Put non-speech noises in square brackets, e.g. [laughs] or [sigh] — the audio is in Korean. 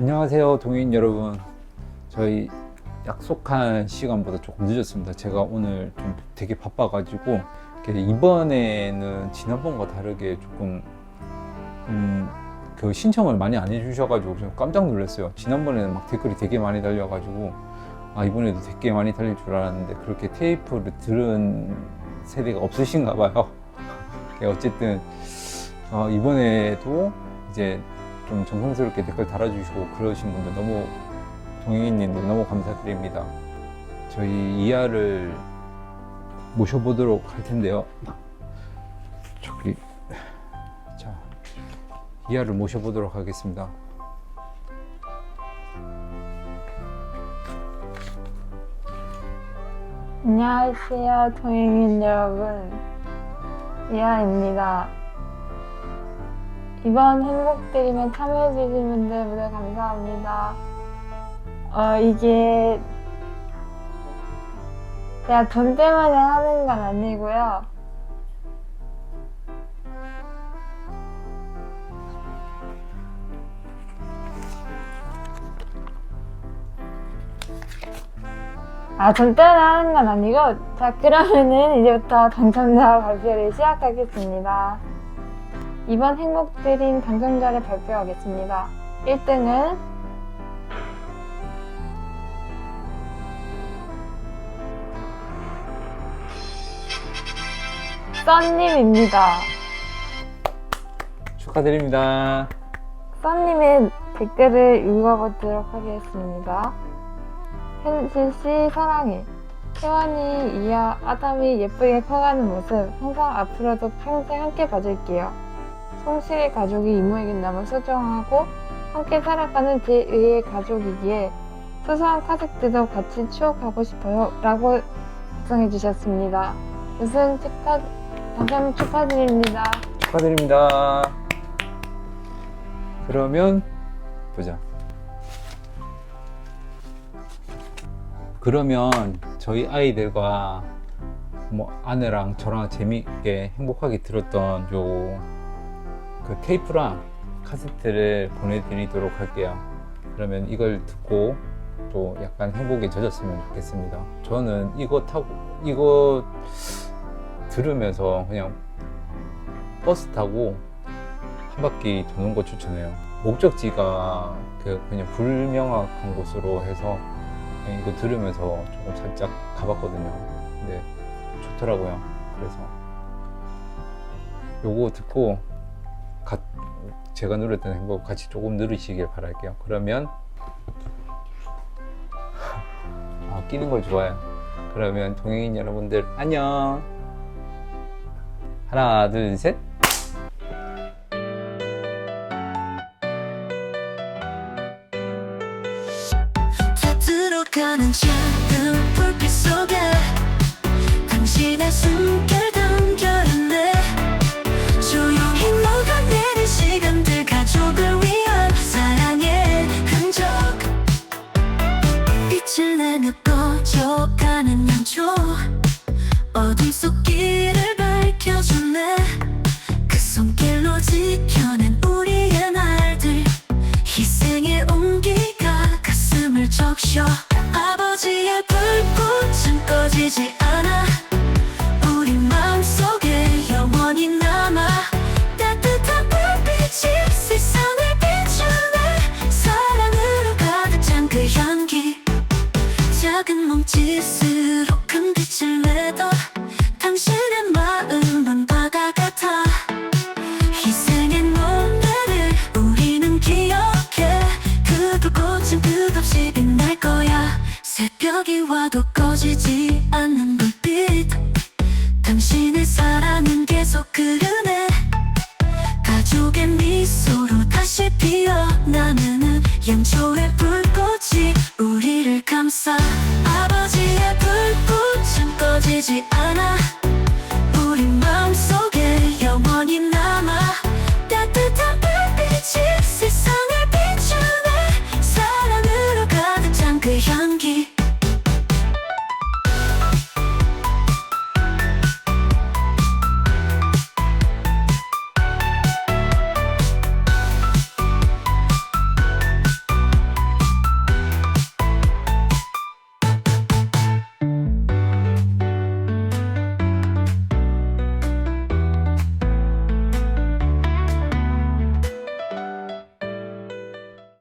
안녕하세요 동인 여러분. 저희 약속한 시간보다 조금 늦었습니다. 제가 오늘 좀 되게 바빠 가지고 이렇게 이번에는 지난번과 다르게 조금 음, 그 신청을 많이 안 해주셔가지고 좀 깜짝 놀랐어요. 지난번에는 막 댓글이 되게 많이 달려가지고 아 이번에도 되게 많이 달릴 줄 알았는데 그렇게 테이프를 들은 세대가 없으신가 봐요. [laughs] 어쨌든 어, 이번에도 이제 좀 정성스럽게 댓글 달아주시고 그러신 분들 너무 동행인님들 너무 감사드립니다. 저희 이하를 모셔보도록 할 텐데요. 저기 자 이하를 모셔보도록 하겠습니다. 안녕하세요, 동행인 여러분. 이하입니다. 이번 행복드림에 참여해주신 분들 모두 감사합니다. 어, 이게 제가 돈 때문에 하는 건 아니고요. 아, 돈 때문에 하는 건 아니고, 자, 그러면은 이제부터 당첨자 발표를 시작하겠습니다. 이번 행복드림 당첨자를 발표하겠습니다. 1등은 써님입니다. 축하드립니다. 써님의 댓글을 읽어보도록 하겠습니다. 현실 씨 사랑해. 태원이, 이하, 아담이 예쁘게 커가는 모습 항상 앞으로도 평생 함께 봐줄게요. 송실의 가족이 이모에게 너무 소중하고 함께 살아가는 제2의 가족이기에 소소한 카세트도 같이 추억하고 싶어요. 라고 작성해 주셨습니다. 우승 축하, 당첨 축하드립니다. 축하드립니다. 그러면 보자. 그러면 저희 아이들과 뭐 아내랑 저랑 재미있게 행복하게 들었던 요 그 테이프랑 카세트를 보내드리도록 할게요. 그러면 이걸 듣고 또 약간 행복에 젖었으면 좋겠습니다. 저는 이거 타고 이거 들으면서 그냥 버스 타고 한 바퀴 도는 거 추천해요. 목적지가 그 그냥 불명확한 곳으로 해서 이거 들으면서 조금 살짝 가봤거든요. 근데 좋더라고요. 그래서 요거 듣고 가- 제가 누렸던 행복 같이 조금 누르시길 바랄게요. 그러면 아, 끼는 걸 좋아해요. 그러면 동행인 여러분들 안녕. 하나, 둘, 셋. 들어가는 작은 불빛 속에 어둠 속 길을 밝혀주네 그 손길로 지켜낸 우리의 날들. 희생의 온기가 가슴을 적셔. 아버지의 불꽃은 꺼지지 않아. 우리 마음속에 영원히 남아. 따뜻한 불빛이 세상을 비추네. 사랑으로 가득 찬 그 향기. 작은 몸짓으로 큰 빛을 내도 당신의 마음은 바다 같아. 희생의 노래를 우리는 기억해. 그 불꽃은 끝없이 빛날 거야. 새벽이 와도 꺼지지 않는 불빛. 당신의 사랑은 계속 그르네. 가족의 미소로 다시 피어나는 양초의 불꽃이 우리를 감싸. 지지 않아. 우리 마음속에 영원히 남아. 따뜻한 불빛이 세상을 비추네. 사랑으로 가득 찬그 향